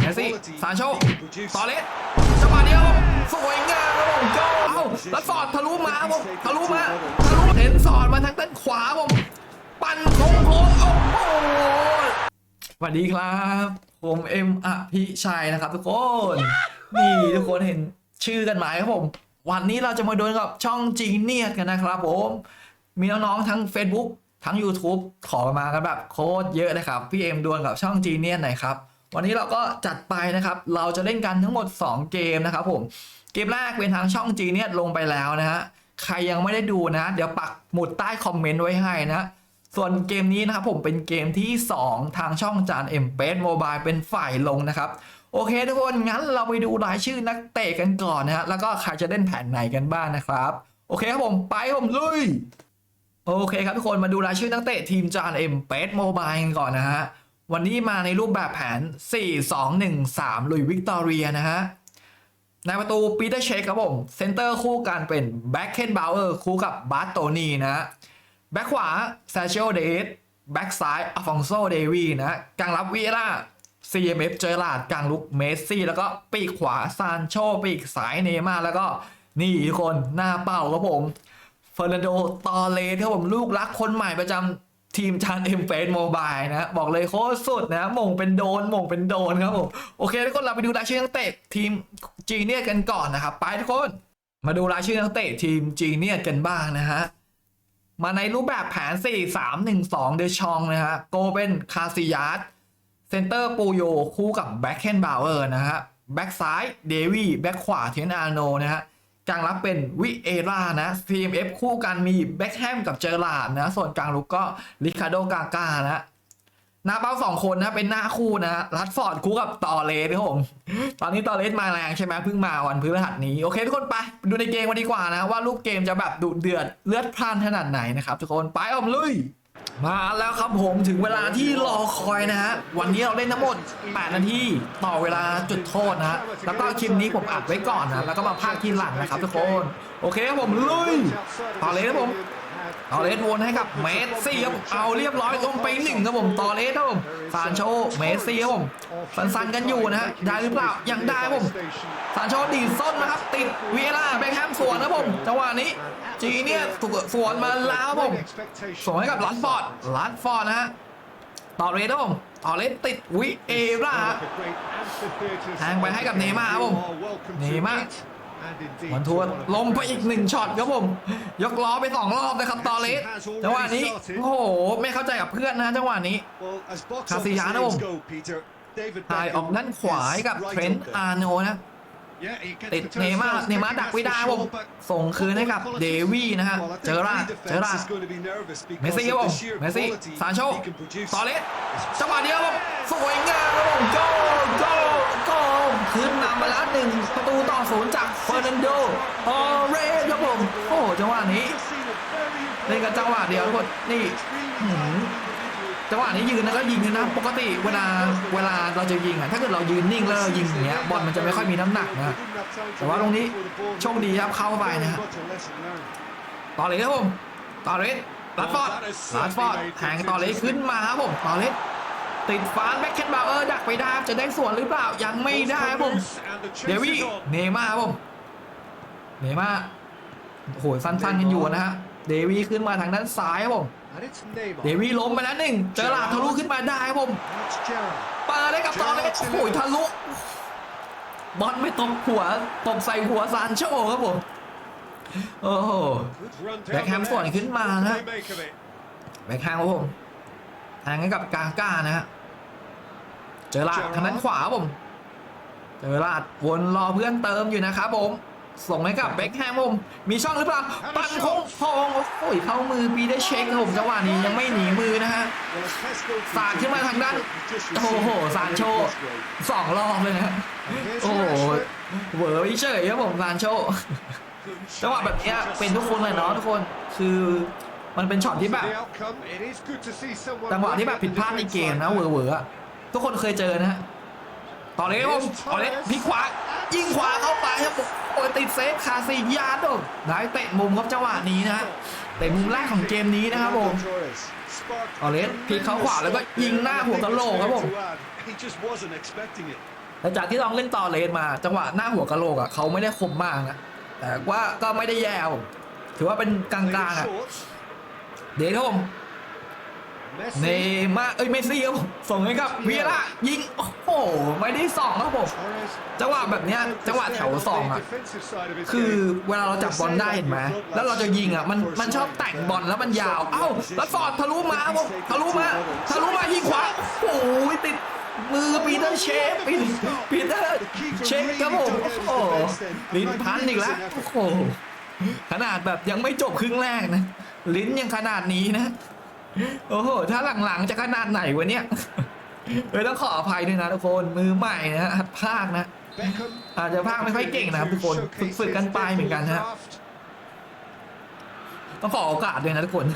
เมสซี่ซานโชตอเลสจังหวะเดียว สวยงามครับผมโจเอ้าแล้วสอดทะลุมาครับผมทะลุมาทะลุเห็นสอดมาทางด้านขวาผมปั่นโค้งโค้งโอ้โหสวัสดีครับ ผมเอ็มอภิชัยนะครับ ทุกคน นี่ทุกคนเห็นชื่อกันไหมครับผม วันนี้เราจะมาดวลกับช่องจีเนียกันนะครับผม มีน้องๆทั้ง Facebook ทั้ง YouTube ขอมากันแบบโคตรเยอะนะครับ พี่เอ็มดวลกับช่องจีเนียหน่อยครับ วันนี้เราก็จัดไปนะครับ เราจะเล่นกันทั้งหมด 2 เกมนะครับผมเกมแรกเป็นทางช่องจีเนียลงไปแล้วนะฮะใครยังไม่ได้ดูนะ เดี๋ยวปักหมุดใต้คอมเมนต์ไว้ให้นะ ส่วนเกมนี้นะครับผมเป็นเกมที่ 2 ทางช่องจานเอ็มเปสโมบายเป็นฝ่ายลงนะครับโอเคทุกคนงั้นเราไปดูรายชื่อนักเตะกันก่อนนะฮะแล้วก็ใครจะเล่นแผนไหนกันบ้างนะครับ โอเคครับผมไปผมลุยโอเคครับทุกคนมาดูรายชื่อนักเตะทีมจานเอ็มเปสโมบายกันก่อนนะฮะ วันนี้มาในรูปแบบแผน 4-2-1-3 ลุยวิกตอเรียนะฮะในประตูปีเตอร์เชคครับผม เซนเตอร์คู่กันเป็นแบ็คเคนบาวเออร์คู่กับบาร์โตนีนะ แบ็คขวาซาเชโอเดสแบ็คซ้ายอฟองโซเดวีนะกลางรับวีล่า CMF เจอร์ลาดกลางลุกเมสซี่ แล้วก็ปีกขวาซานโชปีกซ้ายเนย์มาแล้วก็นี่ทุกคนหน้าเป้าครับผมเฟอร์นันโดตอเลสครับผมลูกรักคนใหม่ประจำ ทีมชานเอ็มเฟสโมบายนะ บอกเลยโคตรสุดนะมงเป็นโดนมงเป็นโดนครับผม โอเคทุกคนเราไปดูรายชื่อนักเตะทีมจีเนียกันก่อนนะครับ ไปทุกคน มาดูรายชื่อนักเตะทีมจีเนียกันบ้างนะฮะ มาในรูปแบบแผน 4 3 1 2 เดชองนะฮะ โกเป็นคาซิยัสเซนเตอร์ปูโยคู่กับแบ็คเคนบาวเออร์นะฮะ แบ็คซ้ายเดวี่แบ็คขวาเทนอาโนนะฮะ กลางรับเป็นวิเอรานะ CMF คู่กันมีแบ็คแฮมกับเจอร์ลาดนะ ส่วนกลางลุกก็ริคาโดกากานะหน้าเป้าสองคนนะเป็นหน้าคู่นะรัดฟอร์ดคู่กับตอเลสครับผมตอนนี้ตอเลสมาแรงใช่ไหมเพิ่งมาวันพฤหัสนี้ โอเคทุกคนไป ดูในเกมกันดีกว่านะ ว่าลูกเกมจะแบบดุเดือดเลือดพล่านขนาดไหนนะครับทุกคนไปออมลุย มาแล้วครับผมถึงเวลาที่รอคอยนะฮะ วันนี้เราเล่นทั้งหมด 8 นาทีต่อเวลาจุดโทษนะฮะ แล้วก็คลิปนี้ผมอัดไว้ก่อนนะ แล้วก็มาภาคทีหลังนะครับทุกคน โอเคครับผมลุยต่อเลยครับผม ตอเลสวนให้กับเมสซี่ครับเอาเรียบร้อยลงไปหนึ่งครับผมตอเลสครับผมซานโชเมสซี่ครับผมสันๆกันอยู่นะฮะได้หรือเปล่ายังได้ครับผมซานโชดีดส้นนะครับ ติดเวล่าแบ็คแฮมสวนครับผมจังหวะนี้จีเนี่ยถูกสวนมาแล้วครับผมส่งให้กับลัดฟอร์ดลัดฟอร์ดนะฮะตอเลสครับผมตอเลสติดวิเอร่าฮะทงไปให้กับเนย์มาครับผมเนย์มา ร์มัมันนททววนนลงไปอีกหนึ่งช็อตครับผม ยกล้อไปสองรอบนะครับตอเลสจังหวะนี้โอ้โหไม่เข้าใจกับเพื่อนนะจังหวะนี้คาซิยานะผมถ่ายออกด้านขวาให้กับเทรนต์อาร์โนนะติติดดเนเนย์ย์มามาร์ร์เนเนย์ย์มามาร์ร์ดัดักกไม่ไม่ได้ได้ผผมมส่งคืนให้กับเดวี่นะฮะเจอราดเจอราดเมสซี่ครับผมเมสซี่ซานโชตอเลสจังหวะเดียวผมสวยงามครับผมโกโก ขึ้นนำมาแล้วหนึ่งประตูต่อศูนย์จากเฟอร์นันโดออเรสครับผมโอ้โหจังหวะนี้เล่นกันจังหวะเดียวทุกคนนี่หืจังหวะนี้ยืนแล้วก็ยิงนะปกติเวลาเวลาเราจะยิงอะถ้าเกิดเรายืนนิ่งแล้วเรายิงอย่างเงี้ยบอลมันจะไม่ค่อยมีน้ำหนักนะแต่ว่าตรงนี้โชคดีครับเข้าไปนะฮะต่อเลยครับผมต่อเลยลัดฟอร์ดลัดฟอร์ดแทงต่อเลยขึ้นมาครับผมต่อเลย ติดฟานแบ็คเคนบาวเออร์ดักไปได้จะได้ส่วนหรือเปล่ายังไม่ได้ครับผมเดวี่เนย์มาครับผมเนย์มาโหสั้นๆกันอยู่นะฮะเดวี่ขึ้นมาทางด้านซ้ายครับผมเดวี่ล้มไปแล้วหนึ่งเจอหลาดทะลุขึ้นมาได้ครับผมเปิดได้กับตอนเลยโอ้โหทะลุบอลไม่ตบหัวตบใส่หัวซานโชครับผมโอ้โหแบ็คแฮมส่วนขึ้นมานะแบ็คแฮมครับผมแทงให้กับกาก้านะฮะ เจอลาดทางด้นขวาผม เจอลาดวนรอเพื่อนเติมอยู่นะครับผม ส่งให้กับแบ็คแฮมผมมีช่องหรือเปล่าปั้นคงพองโอ้ยเข้ามือปีได้เช็คครับผมจังหวะนี้ยังไม่หนีมือนะฮะสาดขึ้นมาทางด้าน โอ้โหซานโชสองรอบเลยนะโอ้โหเหวอเฉยครับผมซานโชจังหวะแบบนี้เป็นทุกคนเลยเนาะทุกคนคือมันเป็นช็อตที่แบบจังหวะที่แบบผิดพลาดในเกมนะเวอๆอะ ทุกคนเคยเจอนะฮะต่อเลยครับผมต่อเลยพลิกขวา ยิงขวาเข้าไปครับผมโอ้ยติดเซฟคาซียาร์ดโดได้เตะมุมครับจังหวะนี้นะฮะเตะมุมแรกของเกมนี้นะครับผมออเลสพลิกเข้าขวาแล้วก็ยิงหน้าหัวกะโหลกครับผมแต่จากที่ลองเล่นต่อเลนมา จังหวะหน้าหัวกะโหลกอะเขาไม่ได้คมมากนะแต่ว่าก็ไม่ได้แย่ครับผมถือว่าเป็นกลางๆอะเดทครับผม เนย์มาร์เอ้ยเมสซี่ครับผมส่งให้กับเวียร่ายิง โอ้โห ไม่ได้ส่องครับผมจังหวะแบบเนี้ยจังหวะแถวสองอะคือเวลาเราจับบอลได้เห็นไหมแล้วเราจะยิงอะมันมันชอบแต่งบอลแล้วมันยาว เอ้าแล้วฟอร์ดทะลุมาครับผมทะลุมาทะลุมายิงขวาโอ้โหติดมือปีเตอร์เชฟปีปีเตอร์เชฟครับผมโอ้โหลิ้นพันอีกแล้วโอ้โหขนาดแบบยังไม่จบครึ่งแรกนะ ลิ้นยังขนาดนี้นะ โอ้โห ถ้าหลังๆ จะขนาดไหนวะเนี่ยเออต้องขออภัยด้วยนะทุกคน มือใหม่นะหัดพากนะ อาจจะพากไม่ค่อยเก่งนะครับทุกคน ฝึกๆกันไปเหมือนกันฮะ ต้องขอโอกาสด้วยนะทุกคน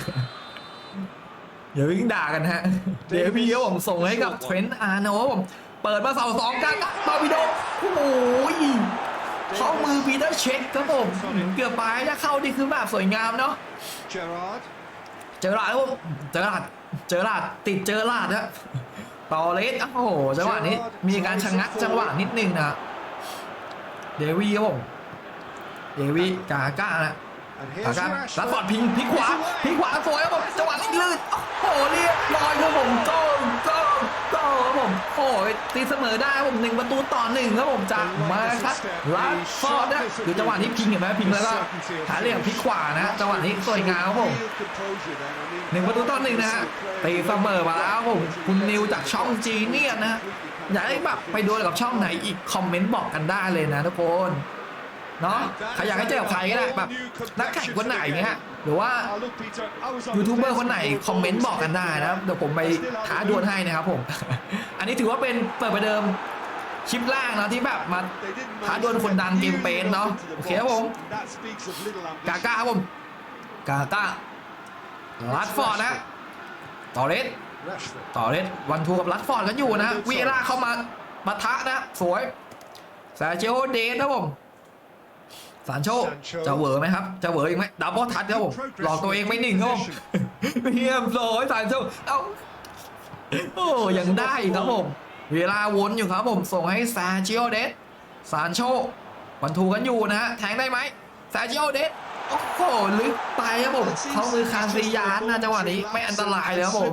เดี๋ยววิ่งด่ากันฮะ เดี๋ยวพี่เขาผมส่งให้กับเทรนต์อาร์โนผมเปิดมาเสาสองกันตอร์ปิโดโอ้โหเข้ามือปีเตอร์เช็คครับผม เกือบไปถ้าเข้านี่คือแบบสวยงามเนาะ เจอราดครับผมเจอราดเจอราดติดเจอราดนะต่อเลสโอ้โหจังหวะนี้มีการชะงักจังหวะนิดนึงนะเดวี่ครับผมเดวี่กาก้านะกาก้าลัดบอลพิงพิกขวาพิกขวาสวยครับผมจังหวะนี้ลื่นโอ้โหเรียบร้อยครับผมโก้โก ครับผมโอ้ยตีเสมอได้ครับผมหนึ่งประตูต่อหนึ่งครับผมจากมาครับลัดฟอร์ดนะคือจังหวะนี้พิงเห็นไหมพิงแล้วก็หาเหลี่ยมพลิกขวานะจังหวะนี้สวยงามครับผมหนึ่งประตูต่อหนึ่งนะฮะตีเสมอมาแล้วครับผมคุณนิวจากช่องจีเนียนะฮะอยากให้แบบไปดูกับช่องไหนอีกคอมเมนต์บอกกันได้เลยนะทุกคนเนาะใครอยากให้เจอกับใครก็ได้แบบนักแข่งคนไหนเงี้ย หรือว่ายูทูบเบอร์คนไหนคอมเมนต์บอกกันได้นะครับเดี๋ยวผมไปท้าดวลให้นะครับผม อันนี้ถือว่าเป็นเปิดประเดิมคลิปแรกนะที่แบบมาท้าดวลคนดังเกมเป็นเนาะโอเคครับผมกาก้าครับผมกาก้าลัดฟอร์ดนะต่อเลสต่อเล่นวันทูกับลัดฟอร์ดกันอยู่นะวีราเข้ามาปะทะนะสวยซาเจโอเดนนะผม สานโชจะเหวอไหมครับ จะเหวออีกไหมดับเบิลทัชครับผมหลอกตัวเองไม่หนึ่งครับผมเฮียมร้อยสานโชเอ้าโอ้ยังได้อีกครับผม เวลาวนอยู่ครับผมส่งให้ซาเจโอเดนสานโชวันทูกันอยู่นะฮะแทงได้ไหมซาเจโอเดนโอ้โหลึกไปครับผมเขามือคาซิยานนะจังหวะนี้ไม่อันตรายเลยครับผม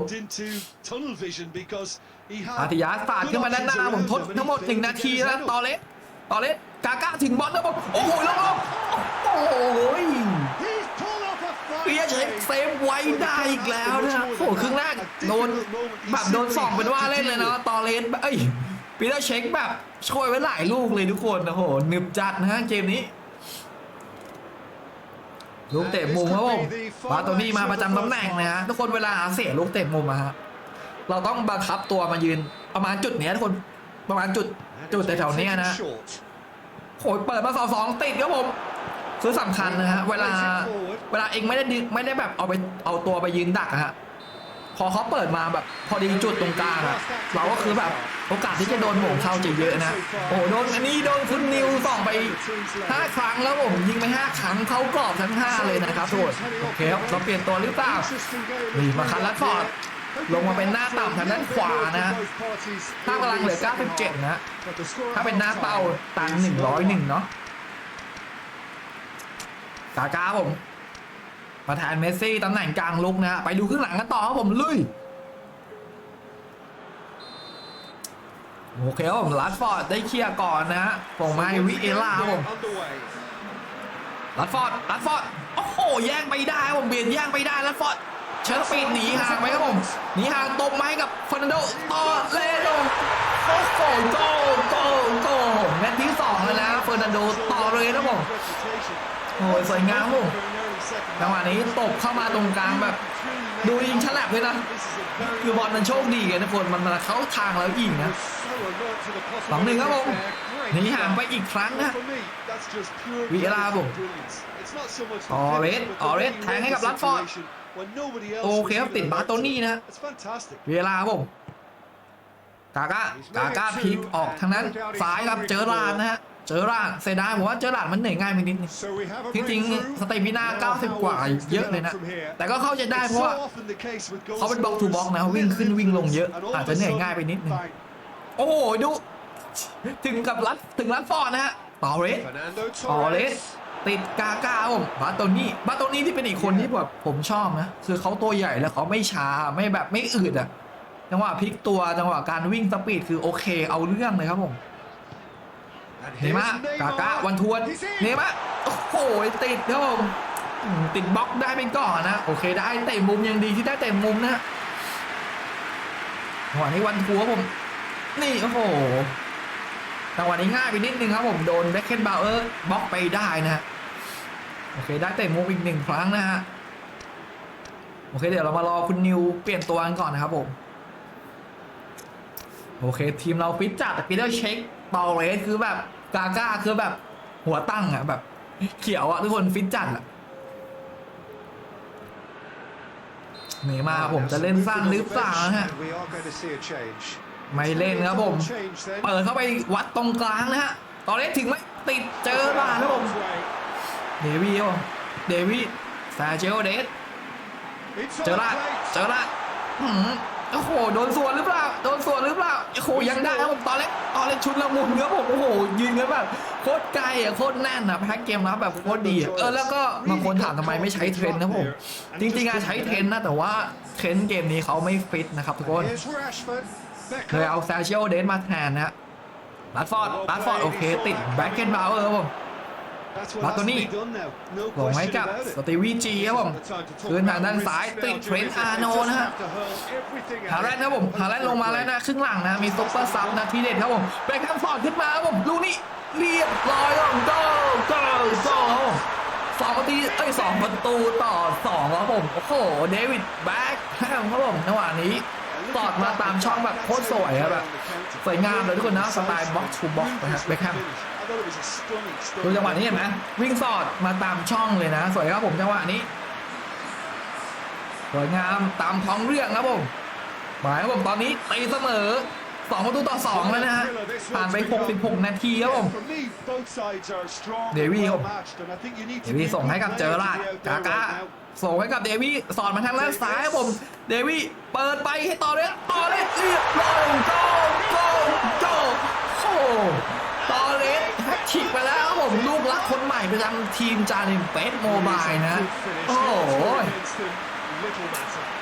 อาติยาสาดขึ้นมาด้านหน้าผมทดทั้งหมด1นาทีแล้วต่อเล็กต่อเล็ก กาก้าถึงบอลแล้วผมโอ้โหล้วก็โอ้โหเปียเช็คเซฟไว้ได้อีกแล้วนะโอ้โหครึ่งแรกโดนแบบโดนส่องเป็นว่าเล่นเลยนะต่อเลนเอ้ยปีเตอร์เช็คแบบช่วยไว้หลายลูกเลยทุกคนโอ้โหหนึบจัดนะฮะเกมนี้ลูกเตะมุมครับผมบาโตนี่มาประจำตำแหน่งนะฮะทุกคนเวลาเสียลูกเตะมุมอะฮะเราต้องบังคับตัวมายืนประมาณจุดเนี้ยทุกคนประมาณจุดจุดแถวๆเนี้ยนะ โหยเปิดมาสองสองติดครับผมคือสำคัญนะฮะเวลาเวลาเองไม่ได้ดึงไม่ได้แบบเอาไปเอาตัวไปยืนดักอะฮะพอเขาเปิดมาแบบพอดีจุดตรงกลางอะเราก็คือแบบโอกาสที่จะโดนหม่งเข้าจะเยอะนะโอ้โหโดนอันนี้โดนคุณนิวส่องไปห้าครั้งแล้วผมยิงไปห้าครั้งเข้ากรอบทั้งห้าเลยนะครับทุกคนโอเคครับเราเปลี่ยนตัวหรือเปล่านี่มาคันลัดฟอร์ด ลงมาเป็นหน้าต่ำทางด้านขวานะฮะถ้ากำลังเหลือ 97 นะถ้าเป็นหน้าเป้าตัง101 เนาะกากาผมประธานเมสซี่ตำแหน่งกลางลุกนะฮะไปดูครึ่งหลังกันต่อครับผมลุยโอเคผมลัดฟอร์ดได้เคลียร์ก่อนนะฮะผมให้วิเอล่าผมลัดฟอร์ดลัดฟอร์ดโอ้โหแย่งไปได้ผมเบียดแย่งไปได้ลัดฟอร์ด เชิญปีนหนีห่างไปครับผมหนีห่างตบไม้กับฟอร์นันโดต่อเลโดโอ้โหโกโกโกแมตที่สองแล้วนะเฟอร์นันโดต่อเลยนะผมโอ้ยสวยงามครับผมจังหวะนี้ตบเข้ามาตรงกลางแบบ ดูยิงฉลับเลยนะ คือบอลมันโชคดีไงทุกคนมันมาเข้าทางแล้วยิงนะสองหนึ่งครับผมหนีห่างไปอีกครั้งนะวีลาผมออเรสออเรสแทงให้กับรัดฟอร์ด โอเคครับติดบาโตนี่นะเวลาครับผมกาก้ากาก้าพลิกออกทางนั้นซ้ายครับเจอรานนะฮะเจอรานเซดายผมว่าเจอรานมันเหนื่อยง่ายไปนิดนึงจริงๆสเตมิน่า90 กว่าเยอะเลยนะ แต่ก็เข้าใจได้เพราะว่าเขาเป็นบล็อกทูบล็อกนะวิ่งขึ้นวิ่งลงเยอะอาจจะเหนื่อยง่ายไปนิดนึงโอ้โหดู ถึงกับรัดถึงรัดฟอร์ดนะฮะตอเรส Fernando ตอเรส Torres. ติดกากาผมบาโตนี่บาโตนี่ที่เป็นอีกคนที่แบบผมชอบนะคือเขาตัวใหญ่แล้วเขาไม่ช้าไม่แบบไม่อืดอะจังหวะพลิกตัวจังหวะการวิ่งสปีดคือโอเคเอาเรื่องเลยครับผม And เน here's ม่ากากาวันทวน He's in. เนม่าโอ้โหติดครับผมอืมติดบล็อกได้เป็นก่อนนะโอเคได้เตะมุมยังดีที่ได้เตะมุมนะจังหวะนี้วันทัวผม นี่โอ้โห จังหวะนี้ง่ายไปนิดนึงครับผมโดนแบ็คเคนบาวเออร์บล็อกไปได้นะฮะโอเคได้เตะมุมอีกหนึ่งครั้งนะฮะโอเคเดี๋ยวเรามารอคุณนิวเปลี่ยนตัวกันก่อนนะครับผมโอเค ทีมเราฟิตจัดแต่ปีเตอร์เช็คตอเรสคือแบบกาก้าคือแบบหัวตั้งอะแบบ เขียวอะทุกคนฟิตจัดอะเนย์มาร์ผมจะเล่นสั้นหรือเปล่านะฮะ ไม่เล่นครับผมเปิดเข้าไปวัดตรงกลางนะฮะตอนเรสถึงไหมติดเจอบ้านครับผมเดวี่ครับผมเดวี่ซาเจโอเดสเจอละเจอละอื้อหือโอ้โหโดนสวนหรือเปล่าโดนสวนหรือเปล่าโอ้โหยังได้ครับผมตอนเล็กตอนเล็กชุดละมุนครับผมโอ้โหยืนกันแบบโคตรไกลอะโคตรแน่นอะแพ็กเกมรับแบบโคตรดีเออแล้วก็บางคนถามทำไมไม่ใช้เทรนนะผมจริงๆอะใช้เทรนนะแต่ว่าเทรนเกมนี้เขาไม่ฟิตนะครับทุกคน เลยเอาซาเชียลเดนมาแทนนะฮะรัดฟอร์ดรัดฟอร์ดโอเค ติดแบ็กเกนบาวเออร์ครับผม That's what มาตัวนี้ be done now. No ส่งให้กับสตีวีจีครับผมคืนทางด้านซ้ายติดเทรนต์อาร์โนนะฮะฮาแลนด์ครับผมฮาแลนด์ลงมาแล้วนะครึ่งหลังนะ มีซุปเปอร์ซับนะทีเด็ดครับผมแบ็คแฮมฟอร์ดขึ้นมาครับผมลูกนี้เรียบร้อยครับผมโก้โก้โก้สองประตูเอ้ยสองประตูต่อสองครับผม โอ้โห เดวิดแบ็คแฮมครับผมจังหวะนี้ ตอดมาตามช่องแบบโคตรสวยครับแบบสวยงามเลยทุกคนนะสไตล์บ็อกซ์ทูบ็อกซ์นะครับแบ็คแฮมดูจังหวะนี้เห็นไหมวิ่งสอดมาตามช่องเลยนะ สวยครับผมจังหวะนี้สวยงามตามท้องเรื่องครับผมหมายครับผมตอนนี้ตีเสมอสองประตูต่อสองแล้วนะฮะผ่านไป 66 นาทีครับผมเดวี่ครับเดวี่ส่งให้กับเจอราร์ดกากา ส่งให้กับเดวี่สอดมาทางด้านซ้ายครับผม เดวี่เปิดไปให้ต่อเลยต่อเลยเรียบร้อยโกโกโกโอ้ต่อเลยแฮตทริกไปแล้วครับผมลูกรักคนใหม่ประจำทีมจานิมเฟสโมบายนะ โอ้โห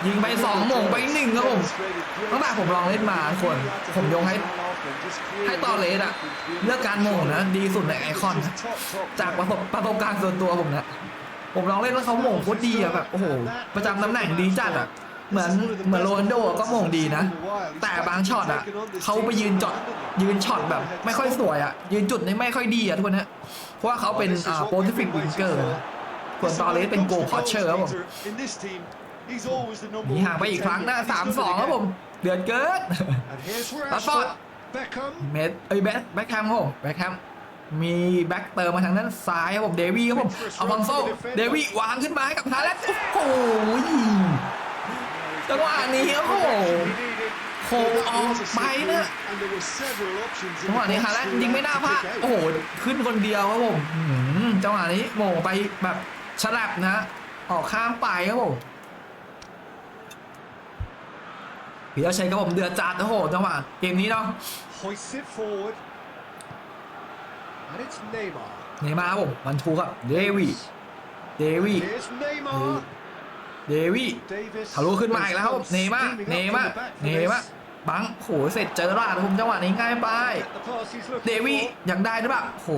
ยิงไปสองโมงไปหนึ่งครับผมตั้งแต่ผมลองเล่นมาคน ผมยกให้ให้ต่อเลสอะเลือกการโมงนะ ดีสุดในไอคอนนะจากประสบประสบการณ์ส่วนตัวผมนะ ผมลองเล่นแล้วเขาโมงโคตรดีอะแบบโอ้โหประจำตำแหน่งดีจัดอะเหมือนเหมือนโรนลโดก็โมงดีนะ แต่บางช็อตอะเขาไปยืนจอดยืนช็อตแบบ ไม่ค่อยสวยอะยืนจุดนี่ไม่ค่อยดีอะทุกคนนะเพราะว่าเขาเป็นอ่าโปรติฟิกวิงเกอร์ส่วนตอเลสเป็นโกลพอเชอร์ครับผมหนีห่างไปอีกครั้งนะสามสองครับผม เดือดเกิน Rashford. Beckham. เมดเอ้ยแบ็คแบ็คแฮมครับผมแบ็คแฮม มีแบ็คเติมมาทางด้านซ้ายครับผมเดวี่ครับผมอัลฟอนโซเดวี่วางขึ้นมาให้กับทาเลสโอ้โหจังหวะนี้โอ้โหโค้งออกไปนะจังหวะนี้ฮาแลนด์ยิงไม่น่าพลาดโอ้โห ขึ้นคนเดียวครับผมอื้อหือจังหวะนี้โหม่งไปแบบฉลับนะออกข้ามไปครับผมพี่เอาชัยครับผมเดือดจัดโอ้โหจังหวะเกมนี้เนาะ เนย์มาร์ครับผมวันทูครับเดวี่เดวี่ Here's Neymar. เดวี่ Davis. ทะลุขึ้นมาอีกแล้วครับผมเนย์มาร์เนย์มาร์เนย์มาร์บังโหเสร็จเจอราดครับผมจังหวะนี้ง่ายไป The pass he's looking เดวี่ for. ยังได้หรือเปล่าโห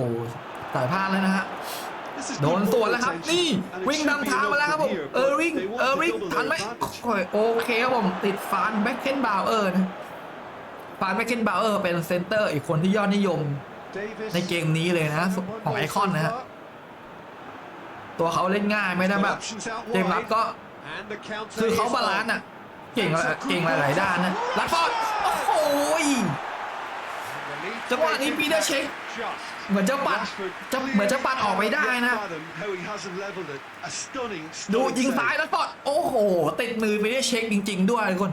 สายพลาดแล้วนะฮะ This is โด good น ball สวนแล้วครับ attention, นี่ and it วิ่ง should นำ be ทางมาแล้วครับผม enough from เออ here, ร์วิง but they want เออร์ to วิง double ทันไหม their advantage. โอ้ยโอเคครับผมติดฟานแบ็คเคนบาวเออร์นะฟานแบ็คเคนบาวเออร์เป็นเซนเตอร์อีกคนที่ยอดนิยม Davis. ในเกมนี้เลยนะของไอคอนนะฮะตัวเขาเล่นง่ายไม่ได้แบบ Options out เกมรับ wide. ก็ And the counter คือเขา is บาลาน on. ซ์อะเก่งอะเก่งหลายๆด้านนะลัดฟอร์ดโอ้โห The lead จังหวะนี้ taken ปีเตอร์เช็ค just. เหมือนจะปัด Rashford จะเหมือนจะปัดออกไปได้นะ fathom how he hasn't leveled it. A stunning, ดู stunning ยิง save. ซ้ายแล้วฟอร์ดโอ้โห ติดมือไปได้เช็คจริง ๆ ด้วยทุกคน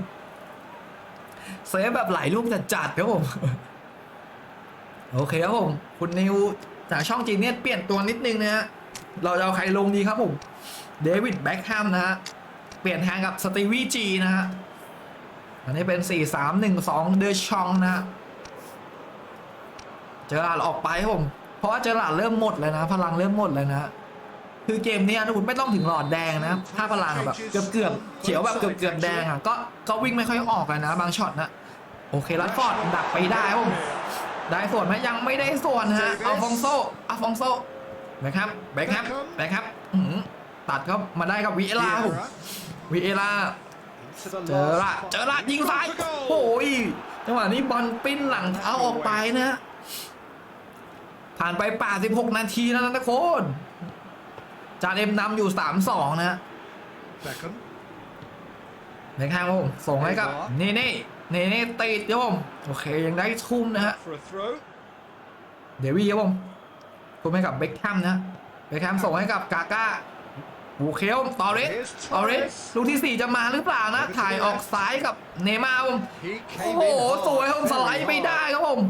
เซฟแบบหลายลูกจัดๆครับผม โอเคครับผมคุณนิวจากช่องจีเนียสเปลี่ยนตัวนิดนึงนะฮะเราจะเอาใครลงดีครับผมเดวิดแบ็คแฮมนะฮะเปลี่ยนแทนกับสตีวีจีนะฮะอันนี้เป็น 4 3 1 2 เดอชองนะฮะเจอหลาดออกไปครับผม เพราะว่าเจอหลาดเริ่มหมดเลยนะ พลังเริ่มหมดเลยนะคือเกมนี้นะคุณไม่ต้องถึงหลอดแดงนะ ถ้าพลังแบบเกือบเกือบเขียวแบบเกือบเกือบแดงอะก็ก็วิ่งไม่ค่อยออกเลยนะ บางช็อตนะ โอเคลัดฟอร์ดดักไปได้ครับผม ได้ส่วนไหมยังไม่ได้ส่วนฮะอัลฟองโซอัลฟองโซแบคแฮมแบคแฮมแบคแฮมอื้อหือตัดครับมาได้กับวีเอลาครับผมวีเอลา To the เจอละ last เจอละยิงซ้ายโอ้ยจังหวะนี้บอลปิ้นหลังเท้าออกไปนะผ่านไป86นาทีแล้วนะทุกคนจานเอ็มนำอยู่ 3-2 นะ Beckham. ในข้างครับผมส่งให้กับเน่เน่ เน่เน่ติดครับผมโอเคยังได้ทุ่มนะฮะ For a throw. เดวี่ครับผมทุ่มให้กับเบคแฮมนะเบคแฮมส่งให้กับกาก้าบูเคลตอเรสตอเรสลูกที่ 4 จะมาหรือเปล่านะ ถ่ายออกซ้ายกับเนย์มาร์ครับผม He โอ้ came โห in สวยครับสไลด์ไม่ได้ครับผม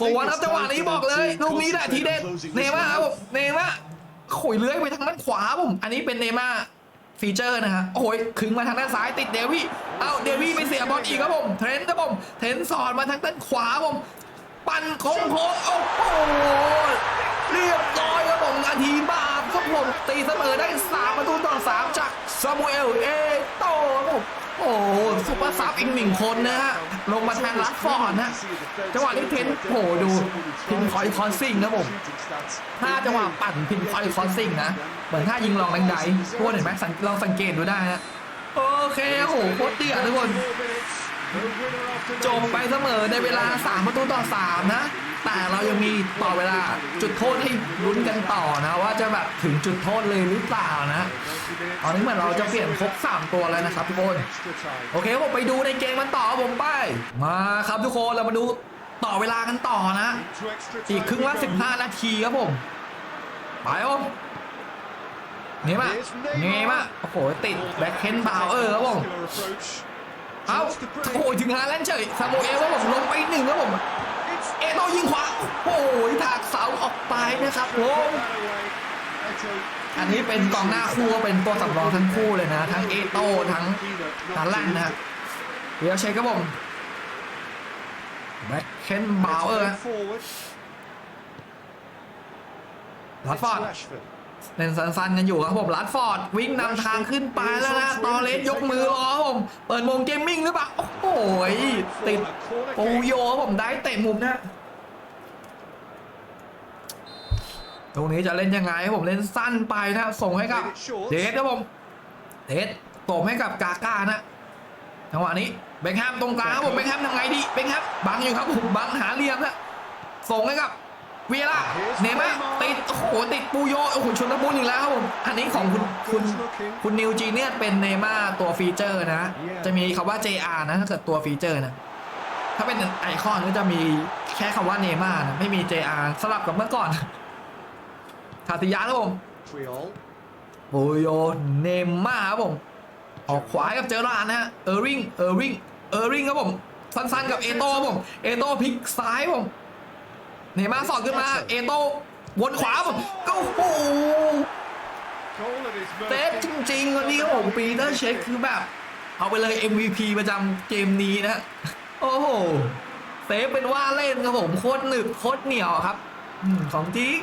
สวนครับจังหวะนี้บอกเลย ลูกนี้แหละทีเด็ดเนย์มาร์ครับผมเนย์มาร์ขุยเลื้อยไปทางด้านขวาครับผม อันนี้เป็นเนย์มาร์ ฟีเจอร์นะฮะโอ้ยขึงมาทางด้านซ้ายติดเดวี่เอ้าเดวี่ไปเสียบอลอีกครับผมเทรนต์ครับผมเทรนต์สอดมาทางด้านขวาผม ปั่นโค้งโค้งโอ้โหเรียบร้อยครับผมนาทีบาปครับผมตีเสมอได้สามประตูต่อสามจากซามูเอลเอโต้ครับผมโอ้โหซุปเปอร์ซับอีกหนึ่งคนนะฮะ ลงมาแทนลัดฟอร์ดนะจังหวะนี้เทนโอ้โหดูพินคอยคอนซิงครับผมถ้าจังหวะปั่นพินคอยคอนซิงนะ เหมือนถ้ายิงลองแรงใดทุกคนเห็นไหมสังลองสังเกตดูได้ฮะโอเคโอ้โหโคตรเตี้ยทุกคนจบไปเสมอในเวลา 3 ประตูต่อ 3 นะ แต่เรายังมีต่อเวลาจุดโทษให้ลุ้นกันต่อนะว่าจะแบบถึงจุดโทษเลยหรือเปล่านะตอนนี้เหมือนเราจะเปลี่ยนครบ 3 ตัวแล้วนะครับทุกคนโอเคผมไปดูในเกมมันต่อผมไป มาครับทุกคนเรามาดูต่อเวลากันต่อนะ อีกครึ่งละ15 นาทีครับผมไปครับเงี้ยมาเงี้ยมาโอ้โหติดแบ็คเคนบาวเออร์ครับผมเอาโอ้ยถึงฮาแลนด์เฉยซามูเอลครับผมลงไปหนึ่งครับผม เอโตยิงขวา โอ้ยถากเสาออกไปนะครับผมอันนี้เป็นกองหน้าคู่เป็นตัวสำรองทั้งคู่เลยนะ ทั้งเอโตทั้งฮาแลนนะเดี๋ยวเช็คครับผมแบ็คเคนบาวเออร์ลอตฟอร์ด เล่นสั้นๆกันอยู่ครับผมลัดฟอร์ดวิ่งนำทางขึ้นไปแล้วนะตอเลสยกมือรอครับผมเปิดวงเกมมิ่งหรือเปล่า โอ้โหติดปูโยครับผมได้เตะมุมนะตรงนี้จะเล่นยังไงครับผมเล่นสั้นไปนะส่งให้กับเดสครับผมเดสส่งให้กับกาก้านะจังหวะนี้เบคแฮมตรงกลางครับผมเบคแฮมทำไงดีเบคแฮมบังอยู่ครับผมบังหาเหลี่ยมนะส่งให้กับ เวียร่าเนม่าติดโอ้โหติดปูโยโอ้โหชนบุญอีกแล้วครับผมอันนี้ของคุณคุณคุณนิวจีเนี่ยเป็นเนม่าตัวฟีเจอร์นะ จะมีคำว่า JR นะถ้าเกิดตัวฟีเจอร์นะถ้าเป็นไอคอนก็จะมีแค่คำว่าเนม่านะไม่มี JR สลับกับเมื่อก่อนคาติยาครับผมโบโยเนมมาครับผมออกขวากับเจอรานนะฮะเออร์ริงเออร์ริงเออร์ริงครับผมสั้นๆกับเอโต้ครับผมเอโต้พลิกซ้ายครับผม เนย์มาสอดขึ้นมา เอโต้วนขวาผมก็โอ้โหเซฟจริงๆวันนี้ครับผมปีเตอร์เช็คคือแบบ เอาไปเลย MVP ประจำเกมนี้นะ โอ้โหเซฟเป็นว่าเล่นครับผมโคตรหนึบโคตรเหนียวครับของจริง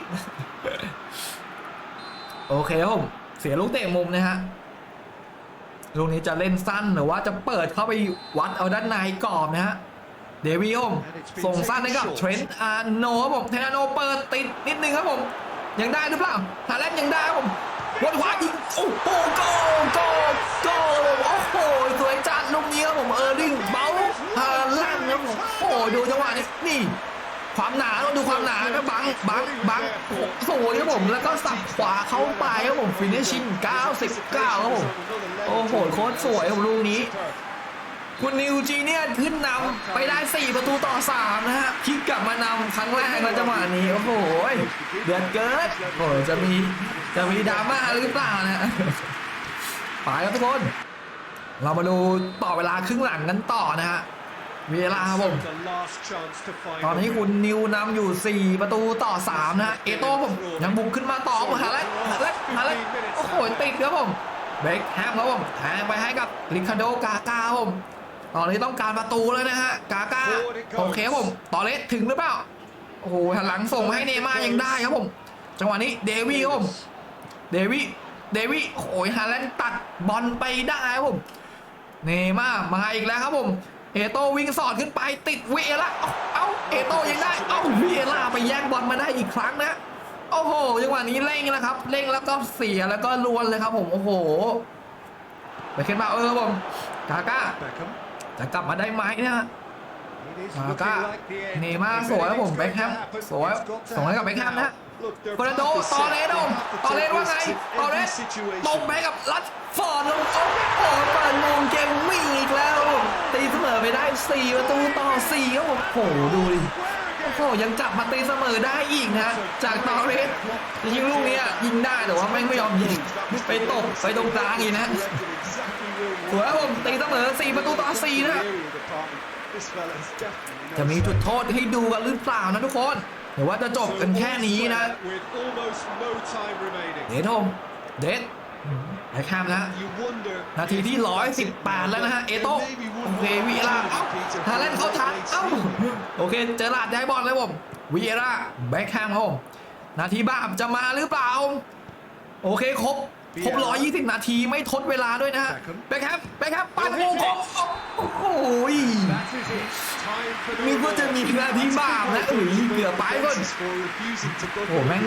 โอเคครับผมเสียลูกเตะมุมนะฮะลูกนี้จะเล่นสั้นหรือว่าจะเปิดเข้าไปวัดเอาด้านในกรอบนะฮะ เดวิโอมส่งสั้นให้กับเทรนต์อาโนครับผมเทรนต์อาโนเปิดติดนิดนึงครับผม ยังได้หรือเปล่าฮาแลนด์ยังได้ครับผมวนขวายิงโอ้โหโกโกโกโอ้โหสวยจัดลูกนี้ครับผมเออร์ลิงเบลฮาแลนด์ครับผมโอ้โหดูจังหวะนี้นี่ความหนาเราดูความหนานะบังบังบังโอ้โหสวยครับผมแล้วก็สับขวาเข้าไปครับผมฟินิชชิ่ง99ครับผมโอ้โหโคตรสวยครับลูกนี้ คุณนิวจีเนี่ยขึ้นนำไปได้ 4 ประตูต่อ 3 นะฮะพลิกกลับมานำครั้งแรกแล้วจังหวะนี้ โอ้โหเดือดเกินโอ้โหจะมีจะมีดราม่าหรือเปล่านะไปครับทุกคน เรามาดูต่อเวลาครึ่งหลังกันต่อนะฮะเวลาครับผมตอนนี้คุณนิวนำอยู่ 4 ประตูต่อ 3 นะฮะเอโต้ผมยังบุกขึ้นมาต่อมาหาแล้วหาแล้วหาแล้วโอ้โหติดครับผมเบคแฮมครับผมแทงไปให้กับริคาโดกาก้าผม ตอนนี้ต้องการประตูแล้วนะฮะกาก้าโอเคครับผมต่อเลสถึงหรือเปล่าโอ้โหหันหลังส่งมาให้เนย์มาร์ยังได้ครับผม จังหวะนี้เดวี่ครับผมเดวี่เดวี่โอ้ยฮาแลนด์ตัดบอลไปได้ครับผมเนย์มาร์มาอีกแล้วครับผมเอโต้วิ่งสอดขึ้นไปติดเวล่าเอ้าเอโต้ยังได้เอ้าเวล่าไปแย่งบอลมาได้อีกครั้งนะโอ้โหจังหวะนี้เร่งนะครับเร่งแล้วก็เสียแล้วก็ลวนเลยครับผมโอ้โหไปขึ้นมาเออครับผมกาก้า Beckham. จะกลับมาได้ไหมเนะฮะ It is มา looking ก้า like the end. เนย์มาร์ If สวยครับผม anything's แบ็คแฮม going to happen, สวย it's got to ส่งให้กับ happen แบ็คแฮมนะ now. Look, their โคเรโด path is ต่อ set. เล They โด have to ต่อเล take ว่าไง risks in ต่อเล every situation. ตรงไปกับรัดฟอร์ดลงโอ้โหเปิดโมงเกมวิ่งอีกแล้วครับผมตีเสมอไปได้ 4 ประตูต่อ4ครับผมโอ้โหดูดิโอ้โหยังกลับมาตีเสมอได้อีกนะ จากตอเรสยิงลูกเนี้ยยิงได้แต่ว่าแม่งไม่ยอมยิงไปตกไปตรงกลางอีกนะ สวยครับผมตีเสมอ4ประตูต่อ4นะจะมีจุดโทษให้ดูกันหรือเปล่านะทุกคนหรือว่าจะจบกันแค่นี้นะเดทโฮมเดทไอ้ข้ามนะนาทีที่ 118 แล้วนะฮะ เอโต้โอเควีเอล่าเอ้าฮาแลนเข้าทางเอ้าโอเค เจอราดได้บอลเลยผมวีเอล่าแบ็คแฮมครับผมนาทีบ้าจะมาหรือเปล่า โอเค ครบ ครบ120 นาทีไม่ทดเวลาด้วยนะฮะแบ็คแฮมแบ็คแฮมปัดวงครบโอ้โห that is it. Time for the นึกว่าจะมีนาทีบ้าปนะอุ้ยเกือบไปก่อน for refusing to go โอ้โหแม่ง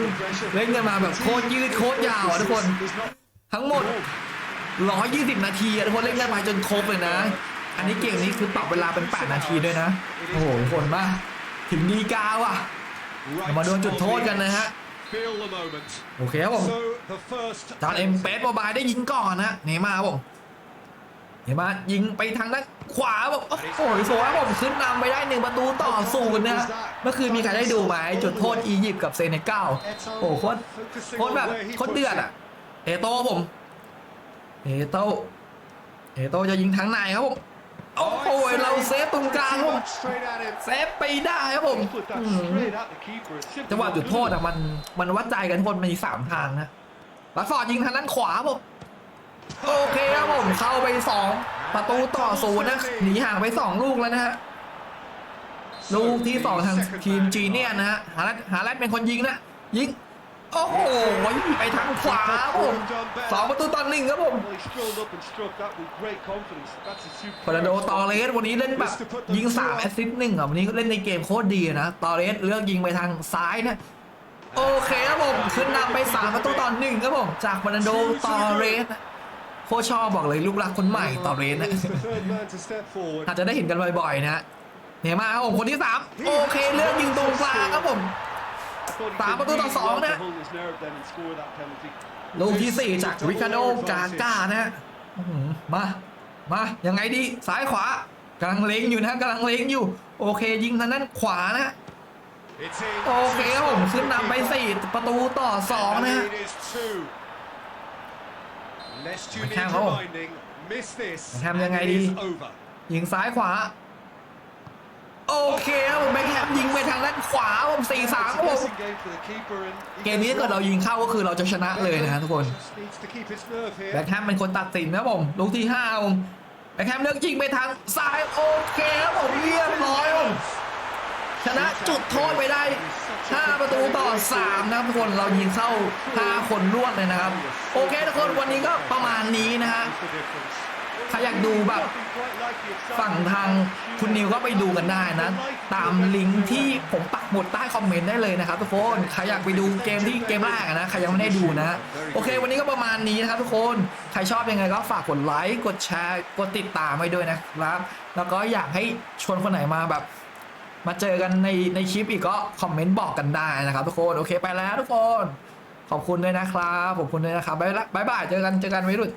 เล่นกันมาแบบโคตรยืดโคตรยาวอะทุกคน There's not ทั้งหมด 120 นาทีอะทุกคนเล่นกันมาจนครบเลยนะ อันนี้เกมนี้คือปรับเวลาเป็น 8 นาทีด้วยนะ โอ้โหทุกคนมากถึงดีกาว่ะ right มาโดนจุดโทษกันนะฮะ Feel the moment. โอเคครับผม So the first จานเอ็มเปสโมบายได้ยิงก่อนนะเนย์มาร์ครับผมเนย์มาร์ยิงไปทางด้านขวาบอกโอ้โหสวยครับผมขึ้นนำไปได้หนึ่งประตูต่อศูนย์นะฮะเมื่อคืนมีใครได้ดูไหมจุดโทษอียิปต์กับเซเนกัลโอ้โหโคตรโคตรแบบโคตรเดือดอะเอโต้ครับผมเอโต้เอโต้จะยิงทางไหนครับผม โอ้โหเราเซฟตรงกลางครับผม straight at him. เซฟไปได้ครับผม Put that อืม straight at the keeper. It's simply จังหวะ not จุดโทษ good อะมันมันวัดใจกันทุกคนมีสามทางนะลัดฟอร์ดยิงทางด้านขวาครับผมโอเคครับผมเข้าไปสองประตูต่อศูนย์นะหนีห่างไปสองลูกแล้วนะฮะลูกที่สองทางทีมจีเนียนนะฮะหาแรดหาแรดเป็นคนยิงนะยิง โอ้โหไปทางขวาครับผมสองประตูต่อหนึ่งครับผม Well, he strolled up and struck that with great confidence. That's a super. ฟอร์นันโดตอเรสวันนี้เล่นแบบยิง3แอสซิสต์หนึ่งอะวันนี้ก็เล่นในเกมโคตรดีนะตอเรสเลือกยิงไปทางซ้ายนะโอเคครับผมขึ้นนำไป3ประตูต่อหนึ่งครับผมจากฟอร์นันโดตอเรสนะโคตรชอบบอกเลยลูกรักคนใหม่ตอเรสนะ He's the third man to step forward. อาจจะได้เห็นกันบ่อยๆนะเนี่ยมาครับผมคนที่3โอเคเลือกยิงตรงกลางครับผม I thought he สาม did ประตูต่อ really สอง well to นะ hold his nerve then and score that penalty. ลูกทีสี่4จากริคาโดกาก้านะฮะอื้อหือมา มายังไงดีซ้ายขวากำลังเล็งอยู่นะกำลังเล็งอยู่ โอเคยิงทางด้านขวานะ It's in. โอเคครับผมขึ้นนำไป4ประตูต่อ2นะฮะ And it is two. Unless you need Beckham ครับผม reminding, miss this. Beckham and ยังไง it ดี is over. ยิงซ้ายขวา โอเคครับผมแบ็คแฮมยิงไปทางด้านขวาผม4-3 It's ครับผมเกมนี้ถ้าเกิดเรายิงเข้าก็คือเราจะชนะเลยนะทุกคนแบ็คแฮมเป็นคนตัดสินนะบผมลูกที่5ครับผมแบ็คแฮมเลือกยิงไปทางซ้ายโอเคครับผมเรียบร้อยผมชนะจุดโทษไปได้ 5 ประตูต่อ 3 นะครับทุกคนเรายิงเข้า 5 คนรวดเลยนะครับ โอเคทุกคนวันนี้ก็ประมาณนี้นะฮะ ใครอยากดูแบบฝั่งทางคุณนิวก็ไปดูกันได้นะ ตามลิงก์ที่ผมปักหมุดใต้คอมเมนต์ได้เลยนะครับทุกคนใครอยากไปดูเกมที่เกมแรกนะใครยังไม่ได้ดูนะ โอเค วันนี้ก็ประมาณนี้นะครับทุกคนใครชอบยังไงก็ฝากกดไลค์กดแชร์กดติดตามไว้ด้วยนะครับ แล้วก็อยากให้ชวนคนไหนมาแบบ มาเจอกันในในคลิปอีกก็คอมเมนต์บอกกันได้นะครับทุกคนโอเคไปแล้วทุกคนขอบคุณด้วยนะครับขอบคุณด้วยนะครับบ๊ายบายบ๊ายบายเจอกันเจอกันไว้รุ่น